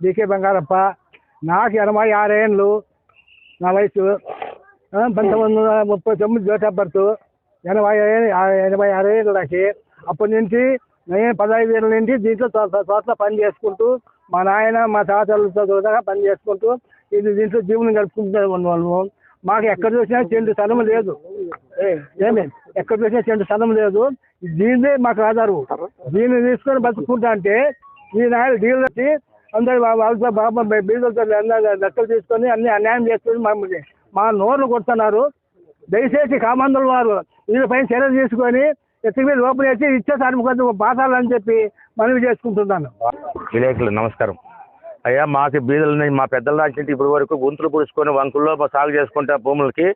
Decay Bangarappa నాకు ఎనభై ఆరేళ్ళు నా వయసు పంతొమ్మిది వందల ముప్పై తొమ్మిది డేట్ ఆఫ్ బర్త్ ఎనభై ఎనభై ఆరు నాకు అప్పటి నుంచి నేను పదహైదు ఏళ్ళ నుంచి దీంట్లో తోట తోటలో పని చేసుకుంటూ మా నాయన మా తాతలతో కూడా పని చేసుకుంటూ ఇది దీంట్లో జీవనం గడుపుకుంటూ ఉన్నాము మాకు ఎక్కడ చూసినా చెండు స్థలం లేదు. ఏమే? ఎక్కడ చూసినా చెండు స్థలం లేదు. దీన్నే మాకు ఆధారం. దీన్ని తీసుకొని బతుకుంటా అంటే ఈ నాయన డీల్ వచ్చి అందరు వాళ్ళతో బాబా బీదలతో లెక్కలు తీసుకొని అన్ని అన్యాయం చేసుకొని మమ్మల్ని మా నోర్లు కొడుతున్నారు. దయచేసి కామందుల వారు వీళ్ళపైన చర్యలు తీసుకొని ఎత్తికి మీద లోపల వేసి ఇచ్చేసారి కొంచెం బాధాలని చెప్పి మనవి చేసుకుంటున్నాను. విలేకరులు నమస్కారం. అయ్యా మాకు బీదలని ఉన్నాయి మా పెద్దల దాచి ఇప్పటి వరకు గుంతులు పుడుచుకొని వంకుల్లో సాగు చేసుకుంటే భూములకి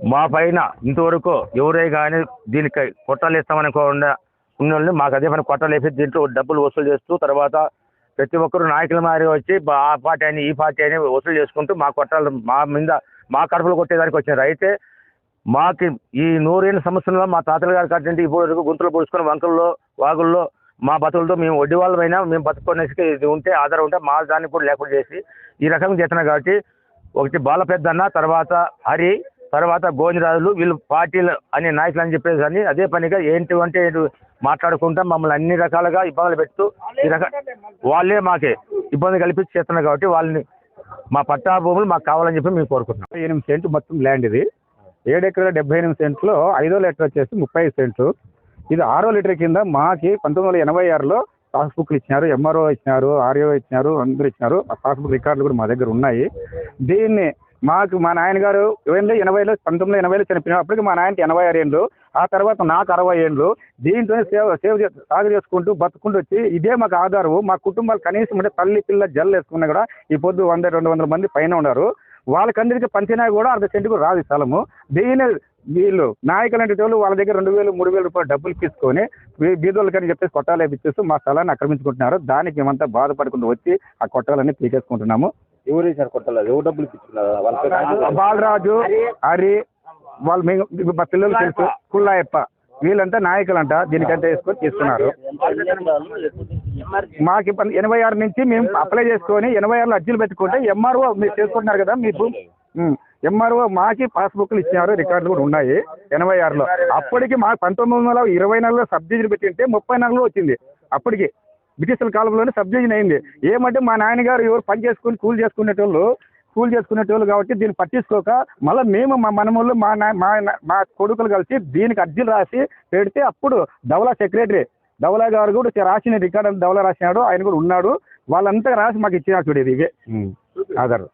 మా పైన ఇంతవరకు ఎవరే కానీ దీనికి కొట్టాలు ఇస్తామనుకోకుండా ఉన్న మాకు అదే పని కొట్టాలు వేసి దీంట్లో డబ్బులు వసూలు చేస్తూ తర్వాత ప్రతి ఒక్కరు నాయకుల మారి వచ్చి ఆ పార్టీ అని ఈ పార్టీ అని వసూలు చేసుకుంటూ మా కొట్టాలు మా మీద మా కడుపులు కొట్టేదానికి వచ్చినారు. అయితే మాకి ఈ నూరేళ్ళ సంవత్సరంలో మా తాతల గారు కట్టింటి ఇప్పుడు వరకు గుంతలు పొడుచుకొని వంకల్లో వాగుల్లో మా బతుకులతో మేము వడ్డీ వాళ్ళమైనా మేము బతుకునేసి ఇది ఉంటే ఆధారం ఉంటే మా దాన్ని కూడా లేకుండా చేసి ఈ రకంగా చేస్తున్నాం కాబట్టి ఒకటి బాల పెద్దన్న తర్వాత హరి తర్వాత గోవిందరాజులు వీళ్ళు పార్టీలు అనే నాయకులు అని చెప్పేసి అని అదే పనిగా ఏంటి అంటే మాట్లాడుకుంటా మమ్మల్ని అన్ని రకాలుగా ఇబ్బందులు పెడుతూ ఈ రక వాళ్ళే మాకే ఇబ్బంది కల్పించి చేస్తున్నారు కాబట్టి వాళ్ళని మా పట్టా భూములు మాకు కావాలని చెప్పి మేము కోరుకుంటున్నాం. ఎనిమిది సెంట్లు మొత్తం ల్యాండ్ ఇది. ఏడు ఎకరాల డెబ్బై ఎనిమిది సెంట్లో ఐదో లీటర్ వచ్చేసి ముప్పై సెంట్లు. ఇది ఆరో లీటర్ కింద మాకి పంతొమ్మిది వందల ఎనభై ఆరులో పాస్బుక్లు ఇచ్చినారు ఎంఆర్ఓ ఇచ్చినారు ఆర్ఓ ఇచ్చినారు అందరూ ఇచ్చినారు. ఆ పాస్బుక్ రికార్డులు కూడా మా దగ్గర ఉన్నాయి. దీన్ని మాకు మా నాయనగారు ఎనభై ఎనభైలో పంతొమ్మిది ఎనభైలో చనిపోయినారు అప్పటికి మా నాయనకి ఎనభై ఆరు ఏళ్ళు ఆ తర్వాత నాకు అరవై ఏళ్ళు దీంతో సేవ్ సేవ్ సాగు చేసుకుంటూ బతుకుంటూ వచ్చి ఇదే మాకు ఆధారము. మా కుటుంబాలు కనీసం అంటే తల్లి పిల్ల జల్లు వేసుకున్నా కూడా ఈ పొద్దు వంద రెండు వందల మంది పైన ఉన్నారు. వాళ్ళకందరికీ పంచినా కూడా అర్ధ సెంటుకు రాదు స్థలము. దీని వీళ్ళు నాయకులు అంటే వాళ్ళు వాళ్ళ దగ్గర రెండు వేలు మూడు వేల రూపాయలు డబ్బులు తీసుకొని వీ- బీదోళ్ళకని చెప్పేసి కొట్టాలు మా స్థలాన్ని ఆక్రమించుకుంటున్నారు. దానికి మేమంతా బాధపడుకుంటూ వచ్చి ఆ కొట్టాలన్నీ పీకేసుకుంటున్నాము ఎవరు వేసారు కొట్టాలి ఎవరు డబ్బులు ఇచ్చుకున్నారు బాలరాజు. హరి వాళ్ళు మేము మా పిల్లలు తెలుసు కుల్లాయప్ప. వీళ్ళంతా నాయకులంట దీనికంటే వేసుకొని తీసుకున్నారు మాకు ఇప్పుడు ఎనభై ఆరు నుంచి మేము అప్లై చేసుకొని ఎనభై ఆరులో అర్జీలు పెట్టుకుంటే ఎంఆర్ఓ మీరు చేసుకుంటున్నారు కదా మీకు ఎంఆర్ఓ మాకి పాస్బుక్లు ఇచ్చినారు రికార్డులు కూడా ఉన్నాయి ఎనభై ఆరులో. అప్పటికి మాకు పంతొమ్మిది వందల ఇరవై నాలుగులో సబ్సిడీ పెట్టింటే ముప్పై నాలుగులో వచ్చింది. అప్పటికి బ్రిటిష్ కాలంలోనే సబ్సిడీ అయింది. ఏమంటే మా నాన్నగారు ఎవరు పని చేసుకుని కూలి చేసుకునేటోళ్ళు కూలి చేసుకునేటోళ్ళు కాబట్టి దీన్ని పట్టించుకోక మళ్ళీ మేము మా మనమోళ్ళు మా నా- మా మా కొడుకులు కలిసి దీనికి అర్జీలు రాసి పెడితే అప్పుడు ధవలా సెక్రటరీ ధవలా గారు కూడా రాసిన రికార్డు ధవలా రాసినాడు ఆయన కూడా ఉన్నాడు. వాళ్ళంతా రాసి మాకు ఇచ్చినారు చూడేది ఇవే. ఆధార్.